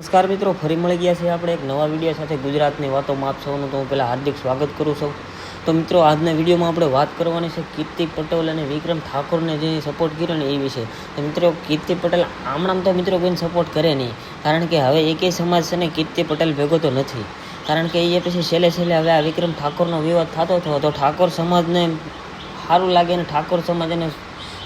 નમસ્કાર મિત્રો, ફરી મળી ગયા છે આપણે એક નવા વીડિયો સાથે ગુજરાતની વાતોમાં આપ સૌનું તો હું પહેલાં હાર્દિક સ્વાગત કરું છું. તો મિત્રો, આજના વિડીયોમાં આપણે વાત કરવાની છે કીર્તિ પટેલ અને વિક્રમ ઠાકોરને જે સપોર્ટ કર્યો ને એ વિશે. તો મિત્રો, કીર્તિ પટેલ આમણામ તો મિત્રો કોઈને સપોર્ટ કરે નહીં, કારણ કે હવે એકેય સમાજ છે ને કીર્તિ પટેલ ભેગો તો નથી. કારણ કે એ પછી છેલ્લે છેલ્લે હવે આ વિક્રમ ઠાકોરનો વિવાદ થતો હતો તો ઠાકોર સમાજને સારું લાગે અને ઠાકોર સમાજ એને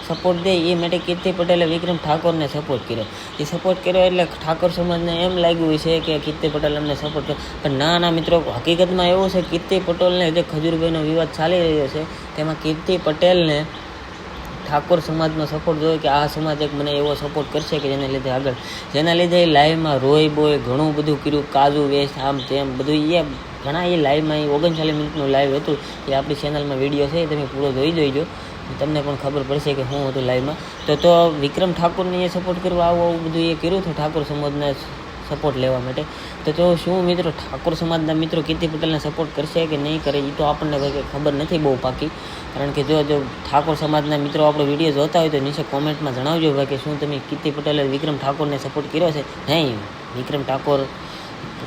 સપોર્ટ દે, એ માટે કીર્તિ પટેલે વિક્રમ ઠાકોરને સપોર્ટ કર્યો. એ સપોર્ટ કર્યો એટલે ઠાકોર સમાજને એમ લાગ્યું છે કે કીર્તિ પટેલ અમને સપોર્ટ કર્યો પણ ના ના, મિત્રો, હકીકતમાં એવું છે કીર્તિ પટેલને જે ખજૂરભાઈનો વિવાદ ચાલી રહ્યો છે, તેમાં કીર્તિ પટેલને ઠાકોર સમાજનો સપોર્ટ જોયો કે આ સમાજ એક મને એવો સપોર્ટ કરશે કે જેને લીધે આગળ. જેના લીધે એ લાઈવમાં રોય, બોય, ઘણું બધું કર્યું, કાજુ, વેસ્ટ, આમ, તેમ, બધું એ ઘણા એ લાઈવમાં એ ઓગણચાલીસ મિનિટનું લાઈવ હતું. એ આપણી ચેનલમાં વીડિયો છે, એ તમે પૂરો જોઈ જોઈજો. તમને પણ ખબર પડશે કે શું હતું લાઈવમાં. તો તો વિક્રમ ઠાકોરને એ સપોર્ટ કરવા આવું આવું બધું એ કર્યું હતું ઠાકોર સમાજને સપોર્ટ લેવા માટે. તો તો શું મિત્રો, ઠાકોર સમાજના મિત્રો કીર્તિ પટેલને સપોર્ટ કરશે કે નહીં કરે એ તો આપણને કંઈ ખબર નથી બહુ પાકી. કારણ કે જો જો ઠાકોર સમાજના મિત્રો આપણો વીડિયો જોતા હોય તો નીચે કોમેન્ટમાં જણાવજો ભાઈ કે શું તમે કીર્તિ પટેલે વિક્રમ ઠાકોરને સપોર્ટ કર્યો છે? નહીં. વિક્રમ ઠાકોર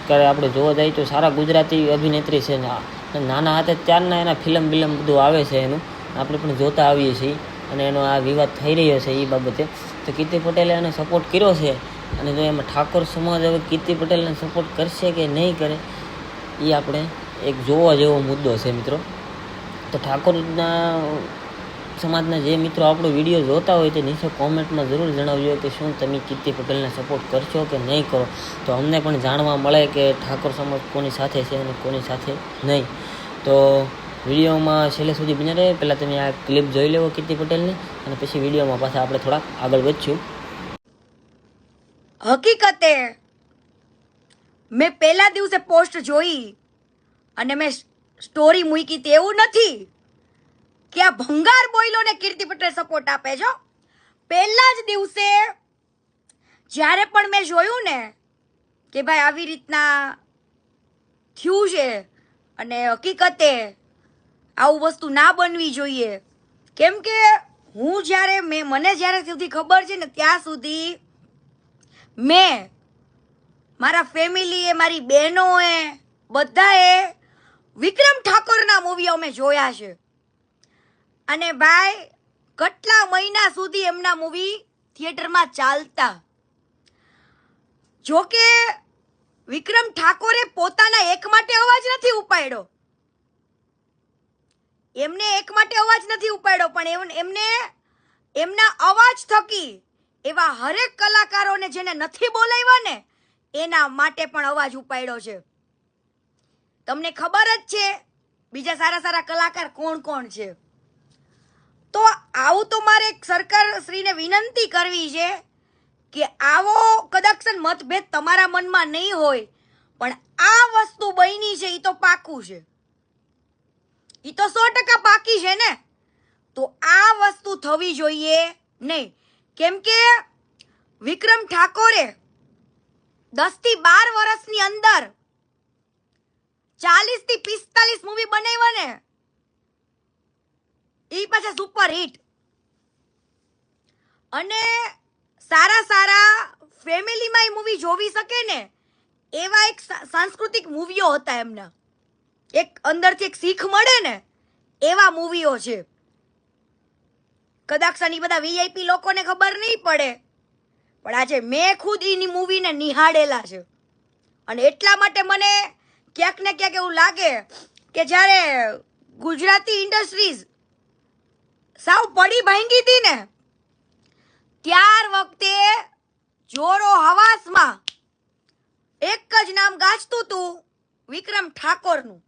ક્યારે આપણે જોવા જઈએ તો સારા ગુજરાતી અભિનેત્રી છે નાના હાથે ત્યારના એના ફિલ્મ બિલમ બધું આવે છે એનું. આપણે પણ જોતા આવીએ છીએ અને એનો આ વિવાદ થઈ રહ્યો છે એ બાબતે. તો કીર્તિ પટેલે એને સપોર્ટ કર્યો છે અને જો એમાં ઠાકોર સમાજ હવે કીર્તિ પટેલને સપોર્ટ કરશે કે નહીં કરે, એ આપણે એક જોવા જેવો મુદ્દો છે મિત્રો. તો ઠાકોરના સમાજના જે મિત્રો આપણો વીડિયો જોતા હોય તે નીચે કોમેન્ટમાં જરૂર જણાવજો કે શું તમે કીર્તિ પટેલને સપોર્ટ કરશો કે નહીં કરો. તો અમને પણ જાણવા મળે કે ઠાકોર સમાજ કોની સાથે છે અને કોની સાથે નહીં. તો વિડીયોમાં છેલ્લે સુધી બન્યા રહે. પહેલાં તમે આ ક્લિપ જોઈ લેવો કીર્તિ પટેલની અને પછી વિડીયોમાં પાછા આપણે થોડાક આગળ વધશું. હકીકતે મેં પહેલા દિવસે પોસ્ટ જોઈ અને મેં સ્ટોરી મૂકી તેવું નથી. કે આ ભંગાર બોઈલોને કીર્તિ પટેલ સપોર્ટ આપે છો પહેલા જ દિવસે જ્યારે પણ મેં જોયું ને કે ભાઈ આવી રીતના થયું છે અને હકીકતે આવું વસ્તુ ના બનવી જોઈએ. કેમ કે હું જ્યારે મેં, મને જ્યારે સુધી ખબર છે ને ત્યાં સુધી મેં મારા ફેમિલીએ, મારી બહેનોએ, બધાએ વિક્રમ ઠાકોરના મૂવીઓ અમે જોયા છે. અને ભાઈ, કેટલા મહિના સુધી એમના મૂવી થિયેટરમાં ચાલતા? જોકે વિક્રમ ઠાકોરે પોતાના એક માટે અવાજ નથી ઉપાડ્યો. એમને એક માટે અવાજ નથી ઉપાડ્યો, પણ એમ- એમને, એમના અવાજ થકી એવા હરેક કલાકારોને જેને નથી બોલાવ્યા ને, એના માટે પણ અવાજ ઉપાડ્યો છે. તમને ખબર જ છે, બીજા સારા સારા કલાકાર કોણ કોણ છે? તો આવું તો મારે સરકાર શ્રીને વિનંતી કરવી છે કે આવો કદાચન મતભેદ તમારા મનમાં નહીં હોય, પણ આ વસ્તુ બની છે એ તો પાકું છે. એ તો સો ટકા પાકી છે ને. તો આ વસ્તુ થવી જોઈએ નહીં. કેમ કે વિક્રમ ઠાકોરે દસથી બાર વર્ષની અંદર ચાલીસથી પિસ્તાલીસ મૂવી બનાવ્યા ને એ પાછા સુપર હિટ અને સારા સારા ફેમિલીમાં એ મૂવી જોવી શકે ને, એવા એક સાંસ્કૃતિક મૂવીઓ હતા એમના. એક અંદરથી એક શીખ મળે ને, એવા મૂવીઓ છે. કદાચ બધા વીઆઈપી લોકોને ખબર નહીં પડે, પણ આજે મેં ખુદ એની મૂવીને નિહાળેલા છે. અને એટલા માટે મને ક્યાંક ને ક્યાંક એવું લાગે કે જ્યારે ગુજરાતી ઇન્ડસ્ટ્રીઝ સાવ પડી ભાંગી હતી ને, ત્યાર વખતે જોરો હવાસમાં એક જ નામ ગાજતું હતું વિક્રમ ઠાકોરનું.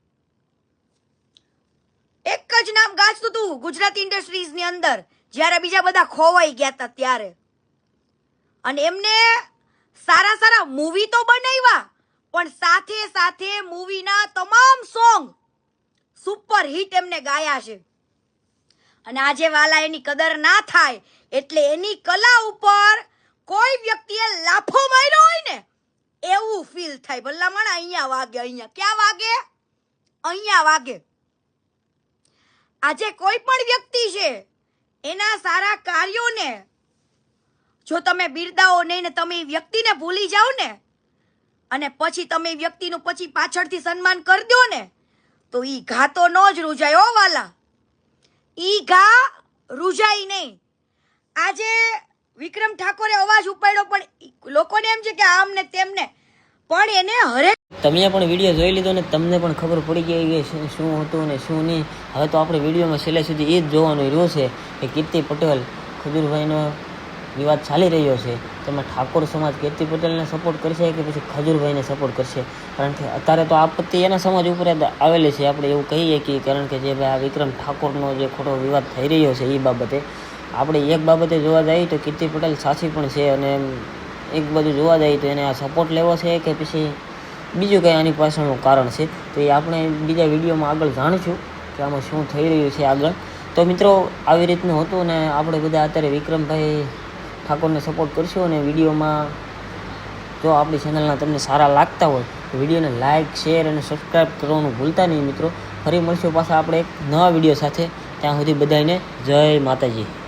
એક જ નામ ગાજતું હતું ગુજરાતી ઇન્ડસ્ટ્રીઝની અંદર, જ્યારે બીજા બધા ખોવાઈ ગયા હતા ત્યારે. અને એમને સારા સારા મૂવી તો બનાવ્યા, પણ સાથે સાથે મૂવીના તમામ સોંગ સુપર હિટ એમને ગાયા છે. અને આજે વાલા એની કદર ના થાય એટલે એની કલા ઉપર કોઈ વ્યક્તિએ લાફો માર્યો હોય ને, એવું ફીલ થાય. ભલામણ અહીંયા વાગે, અહીંયા. ક્યાં વાગે? અહીંયા વાગે. આજે કોઈ પણ વ્યક્તિ છે, એના સારા કાર્યોને, જો તમે બિરદાવો નહીં ને તમે વ્યક્તિને ભૂલી જાઓ ને, અને પછી તમે વ્યક્તિનું પછી પાછળથી સન્માન કરી દો ને, તો ઈ ઘા તો ન જ રૂજાય ઓ વાલા. ઈ ઘા રૂજાય નહીં. આજે વિક્રમ ઠાકોરે અવાજ ઉપાડ્યો પણ લોકોને એમ છે કે આમ ને તેમને, પણ એને હરેક તમે પણ વીડિયો જોઈ લીધો ને તમને પણ ખબર પડી ગઈ કે શું- હતું ને શું નહીં. હવે તો આપણે વિડીયોમાં છેલ્લે સુધી એ જ જોવાનું રહ્યું છે કે કીર્તિ પટેલ ખજૂરભાઈનો વિવાદ ચાલી રહ્યો છે. તમે ઠાકોર સમાજ કીર્તિ પટેલને સપોર્ટ કરશે કે પછી ખજૂરભાઈને સપોર્ટ કરશે? કારણ કે અત્યારે તો આપત્તિ એના સમાજ ઉપર આવેલી છે. આપણે એવું કહીએ કે કારણ કે જે ભાઈ આ વિક્રમ ઠાકોરનો જે ખોટો વિવાદ થઈ રહ્યો છે એ બાબતે. આપણે એક બાબતે જોવા જઈએ તો કીર્તિ પટેલ સાચી પણ છે અને એક બાજુ જોવા જઈએ તો એને આ સપોર્ટ લેવો છે કે પછી બીજું કંઈ આની પાછળનું કારણ છે. તો એ આપણે બીજા વિડીયોમાં આગળ જાણીશું કે આમાં શું થઈ રહ્યું છે આગળ. તો મિત્રો, આવી રીતનું હતું ને આપણે બધા અત્યારે વિક્રમભાઈ ઠાકોરને સપોર્ટ કરશું અને વિડીયોમાં જો આપણી ચેનલના તમને સારા લાગતા હોય, તો વિડીયોને લાઇક શેર અને સબસ્ક્રાઈબ કરવાનું ભૂલતા નહીં મિત્રો. ફરી મળશું પાછા આપણે એક નવા વીડિયો સાથે. ત્યાં સુધી બધાને જય માતાજી.